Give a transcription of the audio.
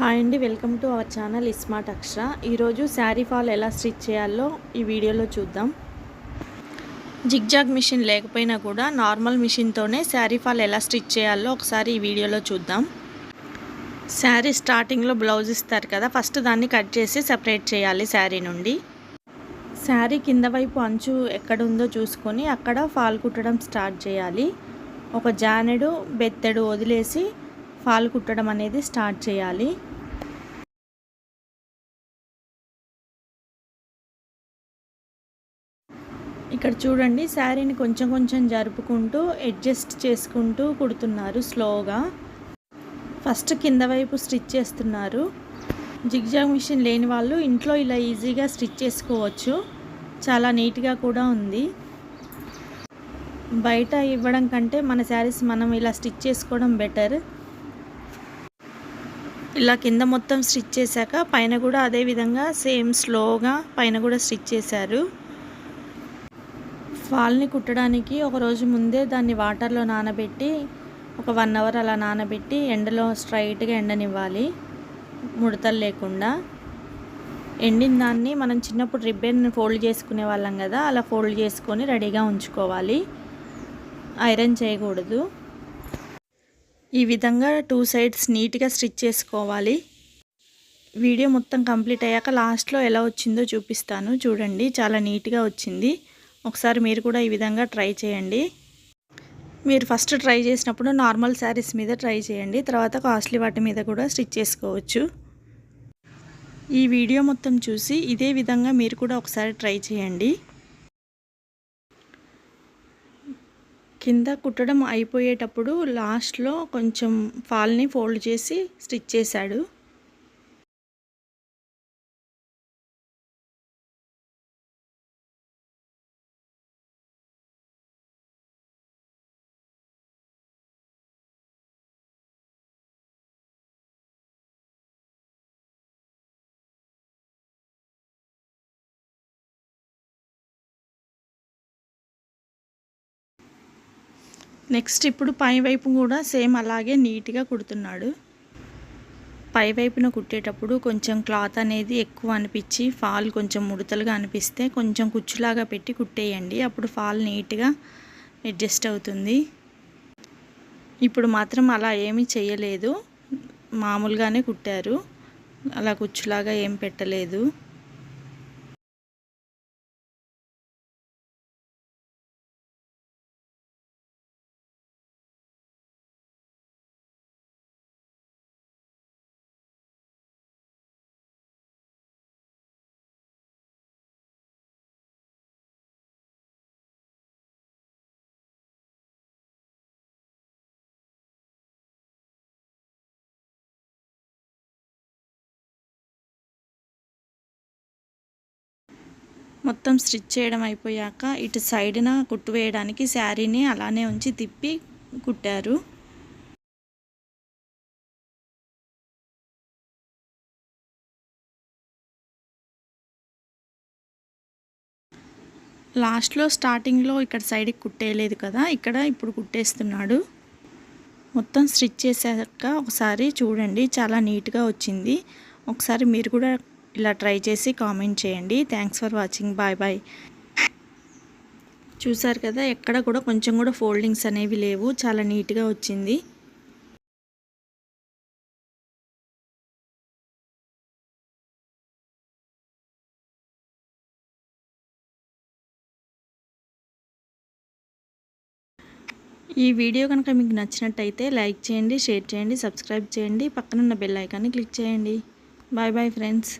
Hi అండి welcome to our channel ismart Akshara. ఈరోజు sari fall ఎలా స్టిచ్ చేయాలో ఈ వీడియోలో చూద్దాం. జిగ్జాగ్ మిషన్ లేకపోయినా కూడా నార్మల్ మిషన్తోనే శారీ ఫాల్ ఎలా స్టిచ్ చేయాలో ఒకసారి ఈ వీడియోలో చూద్దాం. శారీ స్టార్టింగ్లో బ్లౌజ్ ఇస్తారు కదా ఫస్ట్ దాన్ని కట్ చేసి సపరేట్ చేయాలి శారీ నుండి. శారీ కింద వైపు అంచు ఎక్కడుందో చూసుకొని అక్కడ ఫాల్ కుట్టడం స్టార్ట్ చేయాలి. ఒక జానెడు బెత్తెడు వదిలేసి ఫాల్ కుట్టడం అనేది స్టార్ట్ చేయాలి. ఇక్కడ చూడండి శారీని కొంచెం కొంచెం జరుపుకుంటూ అడ్జస్ట్ చేసుకుంటూ కుడుతున్నారు స్లోగా. ఫస్ట్ కింద వైపు స్టిచ్ చేస్తున్నారు. జిగ్జాగ్ మిషన్ లేని వాళ్ళు ఇంట్లో ఇలా ఈజీగా స్టిచ్ చేసుకోవచ్చు. చాలా నీట్గా కూడా ఉంది. బయట ఇవ్వడం కంటే మన శారీస్ మనం ఇలా స్టిచ్ చేసుకోవడం బెటర్. ఇలా కింద మొత్తం స్టిచ్ చేశాక పైన కూడా అదే విధంగా సేమ్ స్లోగా పైన కూడా స్టిచ్ చేశారు. ఫాల్ని కుట్టడానికి ఒక రోజు ముందే దాన్ని వాటర్లో నానబెట్టి ఒక వన్ అవర్ అలా నానబెట్టి ఎండలో స్ట్రైట్గా ఎండనివ్వాలి ముడతలు లేకుండా. ఎండిన దాన్ని మనం చిన్నప్పుడు రిబ్బన్ ఫోల్డ్ చేసుకునే వాళ్ళం కదా అలా ఫోల్డ్ చేసుకొని రెడీగా ఉంచుకోవాలి. ఐరన్ చేయకూడదు. ఈ విధంగా టూ సైడ్స్ నీట్గా స్టిచ్ చేసుకోవాలి. వీడియో మొత్తం కంప్లీట్ అయ్యాక లాస్ట్లో ఎలా వచ్చిందో చూపిస్తాను. చూడండి చాలా నీట్గా వచ్చింది. ఒకసారి మీరు కూడా ఈ విధంగా ట్రై చేయండి. మీరు ఫస్ట్ ట్రై చేసినప్పుడు నార్మల్ శారీస్ మీద ట్రై చేయండి. తర్వాత కాస్ట్లీ వాటి మీద కూడా స్టిచ్ చేసుకోవచ్చు. ఈ వీడియో మొత్తం చూసి ఇదే విధంగా మీరు కూడా ఒకసారి ట్రై చేయండి. కింద కుట్టడం అయిపోయేటప్పుడు లాస్ట్లో కొంచెం ఫాల్ని ఫోల్డ్ చేసి స్టిచ్ చేశాడు. నెక్స్ట్ ఇప్పుడు పై వైపు కూడా సేమ్ అలాగే నీట్గా కుడుతున్నాడు. పై వైపున కుట్టేటప్పుడు కొంచెం క్లాత్ అనేది ఎక్కువ అనిపించి ఫాల్ కొంచెం ముడతలుగా అనిపిస్తే కొంచెం కుచ్చులాగా పెట్టి కుట్టేయండి. అప్పుడు ఫాల్ నీట్గా అడ్జస్ట్ అవుతుంది. ఇప్పుడు మాత్రం అలా ఏమీ చేయలేదు. మామూలుగానే కుట్టారు. అలా కుచ్చులాగా ఏం పెట్టలేదు. మొత్తం స్టిచ్ చేయడం అయిపోయాక ఇటు సైడ్న కుట్టు వేయడానికి శారీని అలానే ఉంచి తిప్పి కుట్టారు. లాస్ట్లో స్టార్టింగ్లో ఇక్కడ సైడ్కి కుట్టేయలేదు కదా ఇక్కడ ఇప్పుడు కుట్టేస్తున్నాడు. మొత్తం స్టిచ్ చేశాక ఒకసారి చూడండి చాలా నీట్గా వచ్చింది. ఒకసారి మీరు కూడా ఇలా ట్రై చేసి కామెంట్ చేయండి. Thanks for watching bye bye చూసారు కదా ఎక్కడ కూడా కొంచెం కూడా ఫోల్డింగ్స్ అనేవి లేవు. చాలా నీట్గా వచ్చింది. ఈ వీడియో కనుక మీకు నచ్చినట్టయితే లైక్ చేయండి షేర్ చేయండి సబ్స్క్రైబ్ చేయండి. పక్కనున్న బెల్ ఐకాన్ని క్లిక్ చేయండి. Bye bye friends